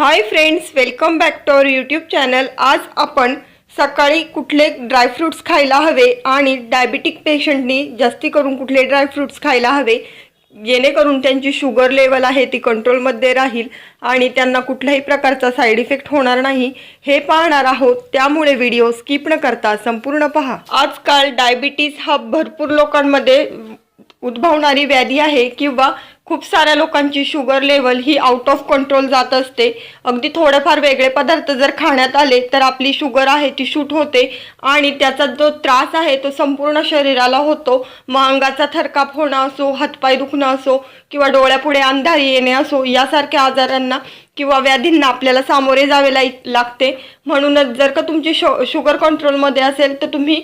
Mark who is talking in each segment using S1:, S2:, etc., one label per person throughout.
S1: Hi friends welcome back to our YouTube channel आज आपण सकाळी कुठले ड्रायफ्रूट्स खायला हवे आणि डायबिटिक पेशंटनी जास्ती करून कुठले ड्रायफ्रूट्स खायला हवे जेणेकरून त्यांची शुगर लेवल आहे ती कंट्रोलमध्ये राहील आणि त्यांना कुठल्याही प्रकारचा साईड इफेक्ट होणार नाही हे पाहणार आहोत. त्यामुळे व्हिडिओ स्किप न करता संपूर्ण पहा. आजकाल डायबिटीस हा भरपूर लोकांमध्ये उद्भवणारी व्याधी आहे किंवा खूप साऱ्या लोकांची शुगर लेवल ही आउट ऑफ कंट्रोल जात असते. अगदी थोडेफार वेगळे पदार्थ जर खाण्यात आले तर आपली शुगर आहे ती शूट होते आणि त्याचा जो त्रास आहे तो संपूर्ण शरीराला होतो. मग अंगाचा थरकाप होणं असो हातपाय दुखणं असो किंवा डोळ्यापुढे अंधारी येणे असो यासारख्या आजारांना किंवा व्याधींना आपल्याला सामोरे जावे लाई लागते. म्हणूनच जर का तुमची शो शुगर कंट्रोलमध्ये असेल तर तुम्ही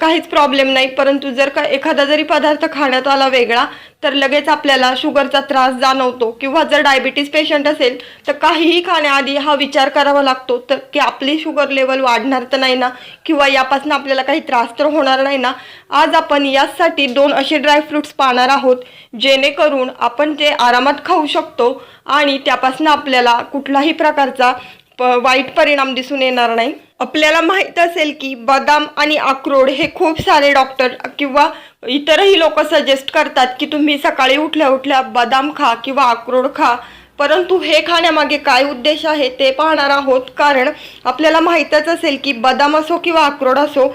S1: काहीच प्रॉब्लेम नाही. परंतु जर का एखादा जरी पदार्थ खाण्यात आला वेगळा तर लगेच आपल्याला शुगरचा त्रास जाणवतो. किंवा जर डायबिटीस पेशंट असेल तर काहीही खाण्याआधी हा विचार करावा लागतो तर की आपली शुगर लेवल वाढणार तर नाही ना? किंवा यापासून आपल्याला काही त्रास तर होणार नाही ना? आज आपण यासाठी दोन असे ड्रायफ्रुट्स पाहणार आहोत जेणेकरून आपण ते आरामात खाऊ शकतो आणि त्यापासून आपल्याला कुठलाही प्रकारचा प वाईट परिणाम दिसून येणार नाही. आपल्याला माहीत असेल की बदाम आणि अक्रोड हे खूप सारे डॉक्टर किंवा इतरही लोक सजेस्ट करतात की तुम्ही सकाळी उठल्या उठल्या बदाम खा किंवा अक्रोड खा. परंतु हे खाण्यामागे काय उद्देश आहे ते पाहणार आहोत. कारण आपल्याला माहीतच असेल की बदाम असो किंवा अक्रोड असो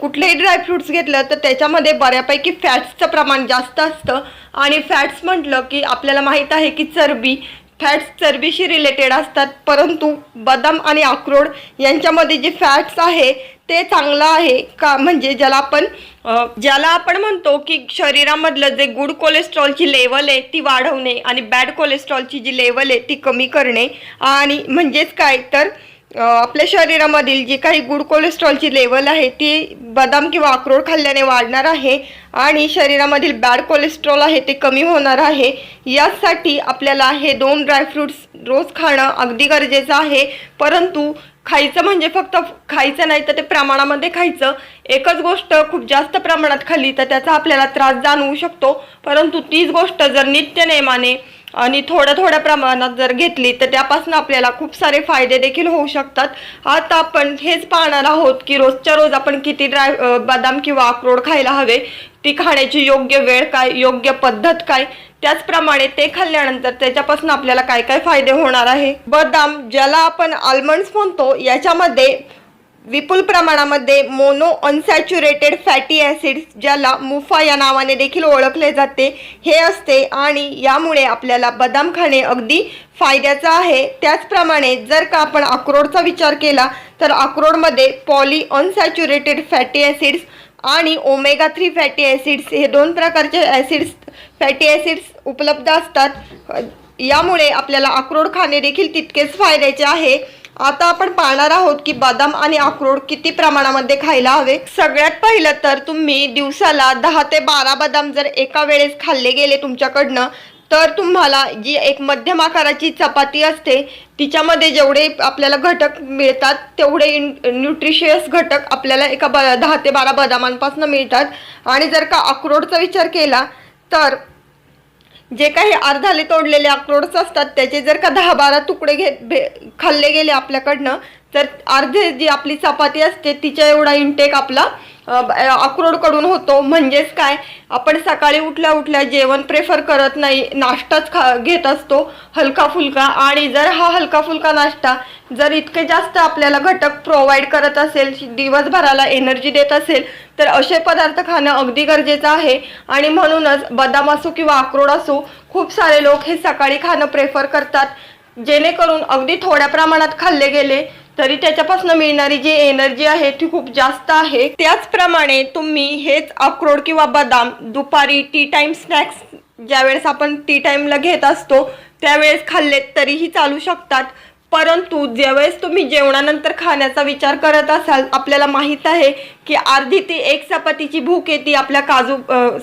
S1: कुठलेही ड्रायफ्रुट्स घेतलं तर त्याच्यामध्ये बऱ्यापैकी फॅट्सचं प्रमाण जास्त असतं. आणि फॅट्स म्हटलं की आपल्याला माहीत आहे की चरबी फॅट्स चरबीशी रिलेटेड असतात. परंतु बदाम आणि अक्रोड यांच्यामध्ये जे फॅट्स आहे ते चांगलं आहे का? म्हणजे ज्याला आपण ज्याला आपण म्हणतो की शरीरामधलं जे गुड कोलेस्ट्रॉलची लेवल आहे ती वाढवणे आणि बॅड कोलेस्ट्रॉलची जी लेवल आहे ती कमी करणे. आणि म्हणजेच काय? तर आपल्या शरीरामधील जी काही गुड कोलेस्ट्रॉलची लेवल आहे ती बदाम किंवा अक्रोड खाल्ल्याने वाढणार आहे आणि शरीरामधील बॅड कोलेस्ट्रॉल आहे ते कमी होणार आहे. यासाठी आपल्याला हे दोन ड्रायफ्रुट्स रोज खाणं अगदी गरजेचं आहे. परंतु खायचं म्हणजे फक्त खायचं नाही तर ते प्रमाणामध्ये खायचं. एकच गोष्ट खूप जास्त प्रमाणात खाल्ली तर त्याचा आपल्याला त्रास जाणवू शकतो. परंतु तीच गोष्ट जर नित्य नेमाने आणि थोड्या थोड्या प्रमाणात जर घेतली तर त्यापासून आपल्याला खूप सारे फायदे देखील होऊ शकतात. आता आपण हेच पाहणार आहोत की रोजच्या रोज आपण किती ड्राय बदाम किंवा अक्रोड खायला हवे ती खाण्याची योग्य वेळ काय योग्य पद्धत काय त्याचप्रमाणे ते खाल्ल्यानंतर त्याच्यापासून आपल्याला काय काय फायदे होणार आहे? बदाम ज्याला आपण आल्मंड्स म्हणतो याच्यामध्ये विपुल प्रमाणामध्ये मोनो अनसॅच्युरेटेड फॅटी ॲसिड्स ज्याला मुफा या नावाने देखील ओळखले जाते हे असते आणि यामुळे आपल्याला बदाम खाणे अगदी फायद्याचं आहे. त्याचप्रमाणे जर का आपण अक्रोडचा विचार केला तर अक्रोडमध्ये पॉली अनसॅच्युरेटेड फॅटी ॲसिड्स आणि ओमेगा थ्री फॅटी ॲसिड्स हे दोन प्रकारचे ॲसिड्स फॅटी ॲसिड्स उपलब्ध असतात. यामुळे आपल्याला अक्रोड खाणे देखील तितकेच फायद्याचे आहे. आता आपण पाहणार आहोत की बदाम आणि अक्रोड किती प्रमाणामध्ये खायला हवे. सगळ्यात पहिलं तर तुम्ही दिवसाला दहा ते बारा बदाम जर एका वेळेस खाल्ले गेले तुमच्याकडनं तर तुम्हाला जी एक मध्यम आकाराची चपाती असते तिच्यामध्ये जेवढे आपल्याला घटक मिळतात तेवढे इन न्यूट्रिशियस घटक आपल्याला एका ब दहा ते बारा बदामांपासून मिळतात. आणि जर का अक्रोडचा विचार केला तर जे काही अर्धाले तोडलेले अक्रोड्स असतात त्याचे जर का दहा बारा तुकडे घे भे खाल्ले गेले आपल्याकडनं तर अर्धे जी आपली चपाती असते तिच्या एवढा इंटेक आपला अक्रोडकडून होतो. म्हणजेच काय? आपण सकाळी उठल्या उठल्या जेवण प्रेफर करत नाही नाश्ताच खा घेत असतो हलका फुलका आणि जर हा हलका फुलका नाश्ता जर इतके जास्त आपल्याला घटक प्रोव्हाइड करत असेल दिवसभराला एनर्जी देत असेल तर असे पदार्थ खाणं अगदी गरजेचं आहे. आणि म्हणूनच बदाम असो किंवा अक्रोड असो खूप सारे लोक हे सकाळी खाणं प्रेफर करतात. जेणेकरून अगदी थोड्या प्रमाणात खाल्ले गेले तरी त्याच्यापासून मिळणारी जी एनर्जी आहे ती खूप जास्त आहे. त्याचप्रमाणे तुम्ही हेच अक्रोड किंवा बदाम दुपारी टी टाईम स्नॅक्स ज्यावेळेस आपण टी टाईमला घेत असतो त्यावेळेस खाल्लेत तरीही चालू शकतात. परंतु ज्यावेळेस तुम्ही जेवणानंतर खाण्याचा विचार करत असाल आपल्याला माहीत आहे की अर्धी ती एक चपातीची भूक येते आपल्या काजू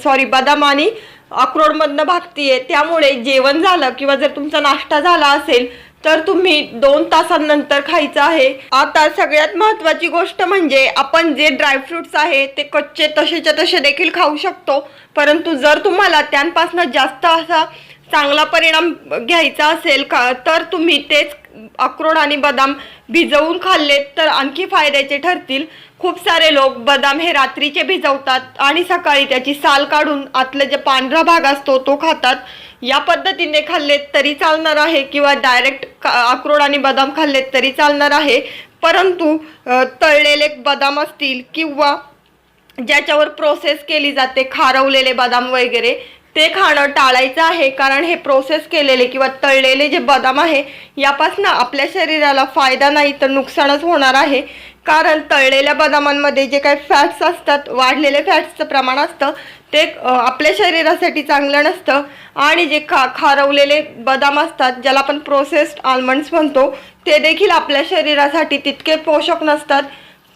S1: सॉरी बदाम आणि अक्रोडमधनं भागतीये. त्यामुळे जेवण झालं किंवा जर तुमचा नाश्ता झाला असेल तर तुम्ही दोन तासांनंतर खायचं आहे. आता सगळ्यात महत्त्वाची गोष्ट म्हणजे आपण जे ड्रायफ्रुट्स आहे ते कच्चे तसेच्या तसे देखील खाऊ शकतो. परंतु जर तुम्हाला त्यांपासून जास्त असा चांगला परिणाम घ्यायचा असेल का तर तुम्ही तेच अक्रोड आणि बदाम भिजवून खाल्लेत तर आणखी फायद्याचे ठरतील. खूप सारे लोक बदाम हे रात्रीचे भिजवतात आणि सकाळी त्याची साल काढून आतला जे पांढरा भाग असतो तो खातात. या पद्धतीने खाल्लेत तरी चालणार आहे किंवा डायरेक्ट अक्रोड आणि बदाम खाल्लेत तरी चालणार आहे. परंतु तळलेले बदाम असतील किंवा ज्याच्यावर प्रोसेस केली जाते खारवलेले बदाम वगैरे ते खाणं टाळायचं आहे कारण हे प्रोसेस केलेले किंवा तळलेले जे बदाम आहे यापासून आपल्या शरीराला फायदा नाही तर नुकसानच होणार आहे. कारण तळलेल्या बदामांमध्ये जे काही फॅट्स असतात वाढलेले फॅट्सचं प्रमाण असतं ते आपल्या शरीरासाठी चांगलं नसतं. आणि जे खा खारवलेले बदाम असतात ज्याला आपण प्रोसेस्ड आल्मंड्स म्हणतो ते देखील आपल्या शरीरासाठी तितके पोषक नसतात.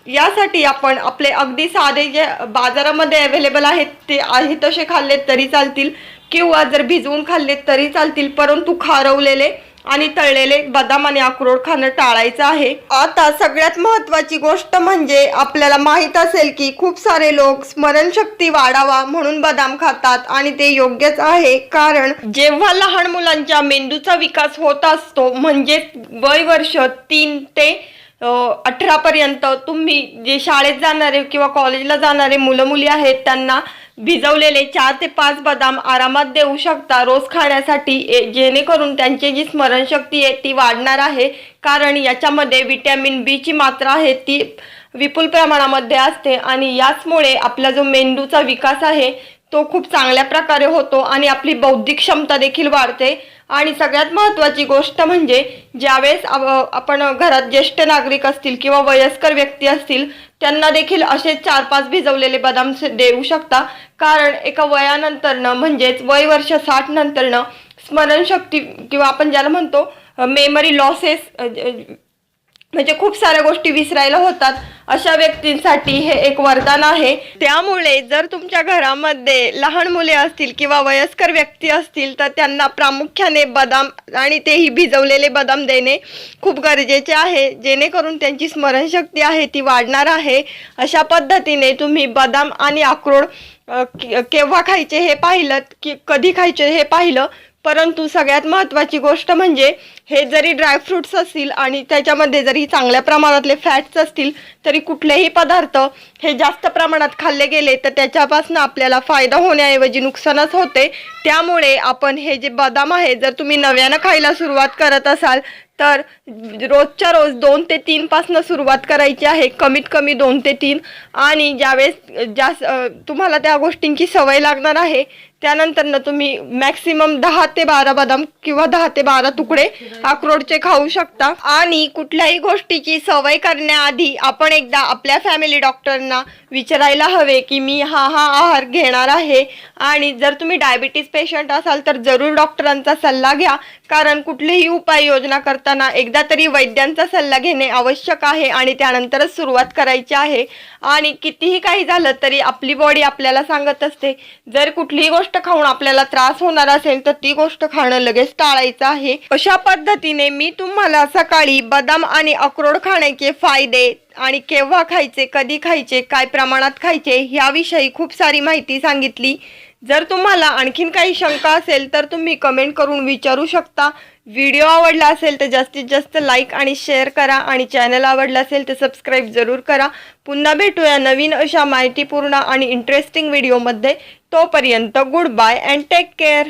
S1: यासाठी आपण आपले अगदी साधे जे बाजारामध्ये अवेलेबल आहेत ते आहे तसे खाल्लेत तरी चालतील. किंवा जर भिजवून खाल्लेत तरी चालतील परंतु खारवलेले आणि तळलेले बदाम आणि अक्रोड खाणं टाळायचं आहे. आता सगळ्यात महत्वाची गोष्ट म्हणजे आपल्याला माहीत असेल की खूप सारे लोक स्मरणशक्ती वाढावा म्हणून बदाम खातात आणि ते योग्यच आहे. कारण जेव्हा लहान मुलांच्या मेंदूचा विकास होत असतो म्हणजे वय वर्ष तीन ते अठरा पर्यंत तुम्ही जे शाळेत जाणारे किंवा कॉलेजला जाणारे मुलं मुली आहेत त्यांना भिजवलेले चार ते पाच बदाम आरामात देऊ शकता. रोज खाण्यासाठी ए- जेणेकरून त्यांची जी स्मरणशक्ती आहे ती वाढणार आहे. कारण याच्यामध्ये विटॅमिन बीची मात्रा आहे ती विपुल प्रमाणामध्ये असते. आणि याचमुळे आपला जो मेंदूचा विकास आहे तो खूप चांगल्या प्रकारे होतो आणि आपली बौद्धिक क्षमता देखील वाढते. आणि सगळ्यात महत्त्वाची गोष्ट म्हणजे ज्यावेळेस आपण घरात ज्येष्ठ नागरिक असतील किंवा वयस्कर व्यक्ती असतील त्यांना देखील असे चार पाच भिजवलेले बदाम देऊ शकता. कारण एका वयानंतरनं म्हणजेच वय वर्ष साठ नंतरनं स्मरणशक्ती किंवा आपण ज्याला म्हणतो मेमरी लॉसेस म्हणजे खूप साऱ्या गोष्टी विसरायला होतात. अशा व्यक्तींसाठी हे एक वरदान आहे. त्यामुळे जर तुमच्या घरामध्ये लहान मुले असतील किंवा वयस्कर व्यक्ती असतील तर त्यांना प्रामुख्याने बदाम आणि तेही भिजवलेले बदाम देणे खूप गरजेचे आहे. जेणेकरून त्यांची स्मरणशक्ती आहे ती वाढणार आहे. अशा पद्धतीने तुम्ही बदाम आणि अक्रोड केव्हा खायचे हे पाहिलं की कधी खायचे हे पाहिलं परंतु सगळ्यात महत्त्वाची गोष्ट म्हणजे हे जरी ड्रायफ्रुट्स असतील आणि त्याच्यामध्ये जरी चांगल्या प्रमाणातले फॅट्स असतील तरी कुठलेही पदार्थ हे जास्त प्रमाणात खाल्ले गेले तर त्याच्यापासून आपल्याला फायदा होण्याऐवजी नुकसानच होते. त्यामुळे आपण हे जे बदाम आहे जर तुम्ही नव्यानं खायला सुरुवात करत असाल तर रोजच्या रोज दोन ते तीनपासनं सुरुवात करायची आहे कमीत कमी दोन ते तीन. आणि ज्यावेळेस ज्या तुम्हाला त्या गोष्टींची सवय लागणार आहे त्यानंतरनं तुम्ही मॅक्सिमम दहा ते बारा बदाम किंवा दहा ते बारा तुकडे अक्रोडचे खाऊ शकता. आणि कुठल्याही गोष्टीची सवय करण्याआधी आपण एकदा आपल्या फॅमिली डॉक्टरना विचारायला हवे की मी हा हा आहार घेणार आहे. आणि जर तुम्ही डायबिटीस पेशंट असाल तर जरूर डॉक्टरांचा सल्ला घ्या. कारण कुठलीही उपाययोजना करताना एकदा तरी वैद्यांचा सल्ला घेणे आवश्यक आहे आणि त्यानंतरच सुरुवात करायची आहे. आणि कितीही काही झालं तरी आपली बॉडी आपल्याला सांगत असते. जर कुठलीही गोष्ट खाऊन आपल्याला त्रास होणार असेल तर ती गोष्ट खाणं लगेच टाळायचं आहे. अशा पद्धतीने मी तुम्हाला सकाळी बदाम आणि अक्रोड खाण्याचे फायदे आणि केव्हा खायचे कधी खायचे काय प्रमाणात खायचे याविषयी खूप सारी माहिती सांगितली. जर तुम्हाला आणखीन काही शंका असेल तर तुम्ही कमेंट करून विचारू शकता. व्हिडिओ आवडला असेल तर जास्तीत जास्त लाईक आणि शेअर करा आणि चॅनल आवडला असेल तर सबस्क्राईब जरूर करा. पुन्हा भेटूया नवीन अशा माहितीपूर्ण आणि इंटरेस्टिंग व्हिडिओमध्ये तोपर्यंत good bye and take care